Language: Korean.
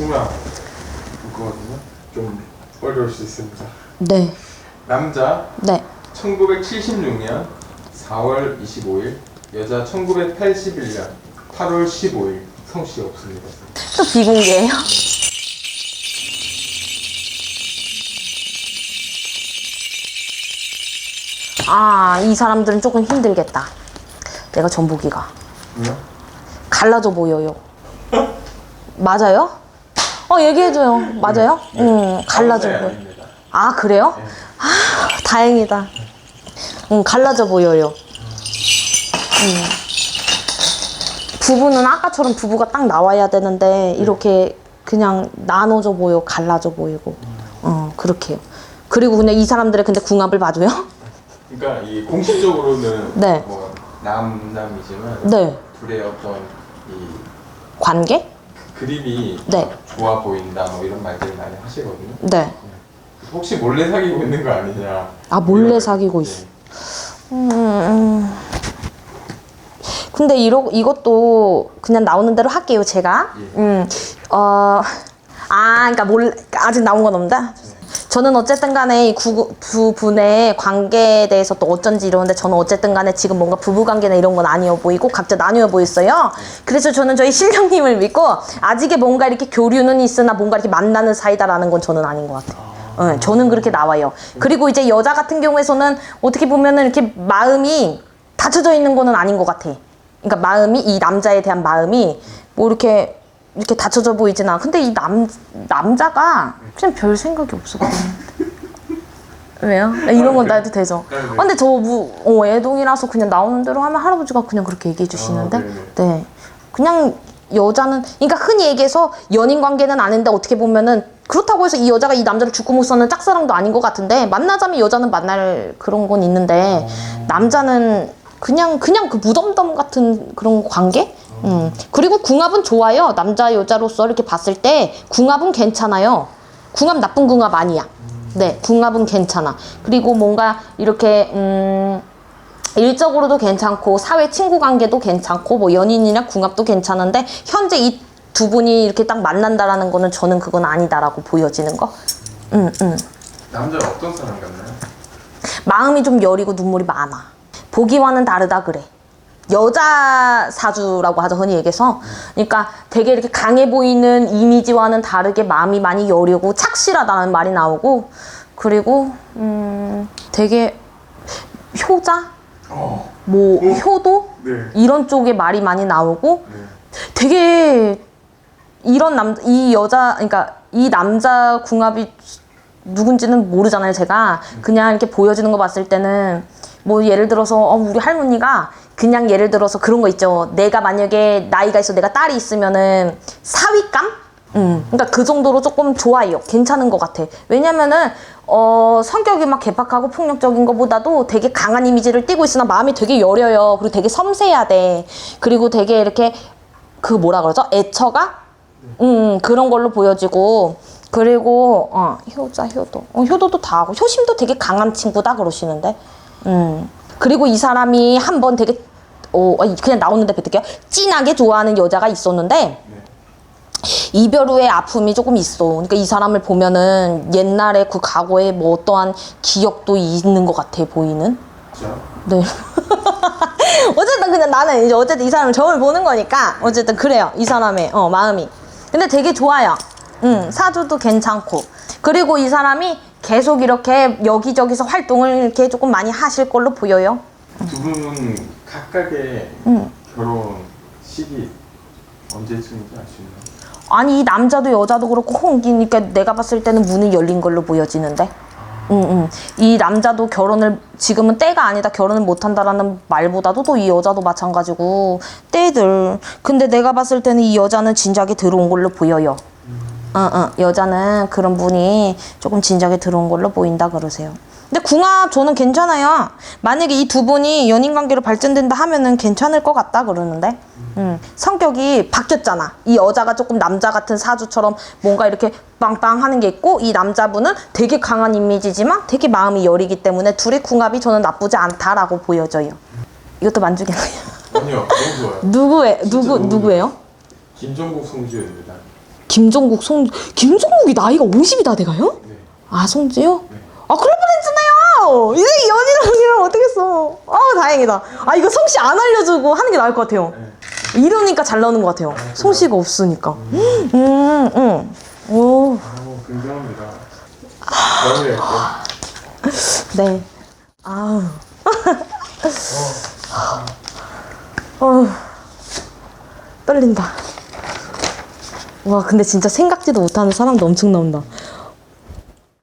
친구야 있거든요. 좀 어려울 수 있습니다. 네. 남자 네. 1976년 4월 25일, 여자 1981년 8월 15일 성씨 없습니다. 또 비공개예요? 아, 이 사람들은 조금 힘들겠다. 내가 전보기가. 뭐요? 갈라져 보여요. 맞아요? 어, 얘기해줘요. 맞아요? 응, 갈라져 남자애 보여. 아닙니다. 아, 그래요? 네. 아, 다행이다. 응, 갈라져 보여요. 음. 부부는 아까처럼 부부가 딱 나와야 되는데, 이렇게 그냥 나눠져 보여, 갈라져 보이고. 어, 그렇게 요. 그리고 그냥 이 사람들의 근데 궁합을 봐줘요? 그러니까 이 공식적으로는 네. 뭐 남남이지만 네. 둘의 어떤 이 관계? 그림이 네. 좋아 보인다 뭐 이런 말들을 많이 하시거든요. 네. 혹시 몰래 사귀고 있는 거 아니냐? 아, 몰래 이런- 사귀고 네. 있어. 음, 음. 근데 이러, 이것도 그냥 나오는 대로 할게요, 제가. 예. 음, 어, 아, 그러니까 몰 아직 나온 건 없다? 저는 어쨌든 간에 이 구, 두 분의 관계에 대해서 또 어쩐지 이러는데 저는 어쨌든 간에 지금 뭔가 부부 관계나 이런 건 아니어 보이고 각자 나뉘어 보였어요. 그래서 저는 저희 신령님을 믿고 아직의 뭔가 이렇게 교류는 있으나 뭔가 이렇게 만나는 사이다라는 건 저는 아닌 것 같아요. 네, 저는 그렇게 나와요. 그리고 이제 여자 같은 경우에서는 어떻게 보면은 이렇게 마음이 닫혀져 있는 거는 아닌 것 같아. 그러니까 마음이 이 남자에 대한 마음이 뭐 이렇게 이렇게 닫혀져 보이진 않아. 근데 이 남 남자가 그냥 별 생각이 없었거든. 왜요? 이런 건 나도 되죠. 네, 네. 아, 근데 저 뭐, 어, 애동이라서 그냥 나오는 대로 하면 할아버지가 그냥 그렇게 얘기해 주시는데, 아, 네네. 네. 그냥 여자는, 그러니까 흔히 얘기해서 연인 관계는 아닌데 어떻게 보면은 그렇다고 해서 이 여자가 이 남자를 죽고 못 사는 짝사랑도 아닌 것 같은데 만나자면 여자는 만날 그런 건 있는데 남자는 그냥 그냥 그 무덤덤 같은 그런 관계? 음. 그리고 궁합은 좋아요. 남자 여자로서 이렇게 봤을 때 궁합은 괜찮아요. 궁합 나쁜 궁합 아니야. 네, 궁합은 괜찮아. 그리고 뭔가 이렇게 음 일적으로도 괜찮고 사회 친구 관계도 괜찮고 뭐 연인이나 궁합도 괜찮은데 현재 이 두 분이 이렇게 딱 만난다라는 거는 저는 그건 아니다라고 보여지는 거. 음, 음. 남자 어떤 사람 같나요? 마음이 좀 여리고 눈물이 많아. 보기와는 다르다 그래. 여자 사주라고 하죠 흔히 얘기해서 그러니까 되게 이렇게 강해 보이는 이미지와는 다르게 마음이 많이 여리고 착실하다는 말이 나오고 그리고 음 되게 효자 어. 뭐 오. 효도 네. 이런 쪽의 말이 많이 나오고 네. 되게 이런 남 이 여자 그러니까 이 남자 궁합이 누군지는 모르잖아요 제가 그냥 이렇게 보여지는 거 봤을 때는 뭐 예를 들어서 어, 우리 할머니가 그냥 예를 들어서 그런 거 있죠 내가 만약에 나이가 있어 내가 딸이 있으면은 사위감 음, 그러니까 그 정도로 조금 좋아요. 괜찮은 것 같아. 왜냐면은 어 성격이 막 개팍하고 폭력적인 것보다도 되게 강한 이미지를 띠고 있으나 마음이 되게 여려요. 그리고 되게 섬세해야 돼. 그리고 되게 이렇게 그 뭐라 그러죠? 애처가 음 그런 걸로 보여지고 그리고 어 효자 효도 어, 효도도 다 하고 효심도 되게 강한 친구다 그러시는데 음 그리고 이 사람이 한 번 되게 어 그냥 나오는데 뱉을게요 진하게 좋아하는 여자가 있었는데 네. 이별 후에 아픔이 조금 있어. 그러니까 이 사람을 보면은 옛날에 그 과거에 뭐 어떠한 기억도 있는 것 같아 보이는. 진짜? 네. 어쨌든 그냥 나는 이제 어쨌든 이 사람을 저를 보는 거니까 어쨌든 그래요. 이 사람의 어 마음이. 근데 되게 좋아요. 음 사주도 괜찮고 그리고 이 사람이 계속 이렇게 여기저기서 활동을 이렇게 조금 많이 하실 걸로 보여요. 두 분은 각각의 음. 결혼 시기 언제쯤인지 있나요? 아니 이 남자도 여자도 그렇고 홍기니까 내가 봤을 때는 문이 열린 걸로 보여지는데. 응, 응. 이 남자도 결혼을 지금은 때가 아니다 결혼을 못 한다라는 말보다도 또 이 여자도 마찬가지고 때들. 근데 내가 봤을 때는 이 여자는 진작에 들어온 걸로 보여요. 응, 응. 여자는 그런 분이 조금 진작에 들어온 걸로 보인다 그러세요. 근데 궁합 저는 괜찮아요. 만약에 이 두 분이 연인 관계로 발전된다 하면은 괜찮을 것 같다 그러는데. 음, 성격이 바뀌었잖아. 이 여자가 조금 남자 같은 사주처럼 뭔가 이렇게 빵빵 하는 게 있고 이 남자분은 되게 강한 이미지지만 되게 마음이 여리기 때문에 둘의 궁합이 저는 나쁘지 않다라고 보여져요. 이것도 만족이네요. 아니요, 너무 좋아요. 누구의 누구 누구예요? 김종국 송지효입니다. 김종국, 송, 김종국이 나이가 50이 다 돼가요? 네. 아, 송지효? 아, 그럴 뻔했잖아요! 이제 연인이랑 어떻겠어. 아, 다행이다. 아, 이거 성씨 안 알려주고 하는 게 나을 것 같아요. 네. 이러니까 잘 나오는 것 같아요. 성씨가 없으니까. 음, 음. 오, 아우 굉장합니다. 마무리할게요. 네. 아우. 어, 떨린다. 와, 근데 진짜 생각지도 못하는 사람도 엄청 나온다.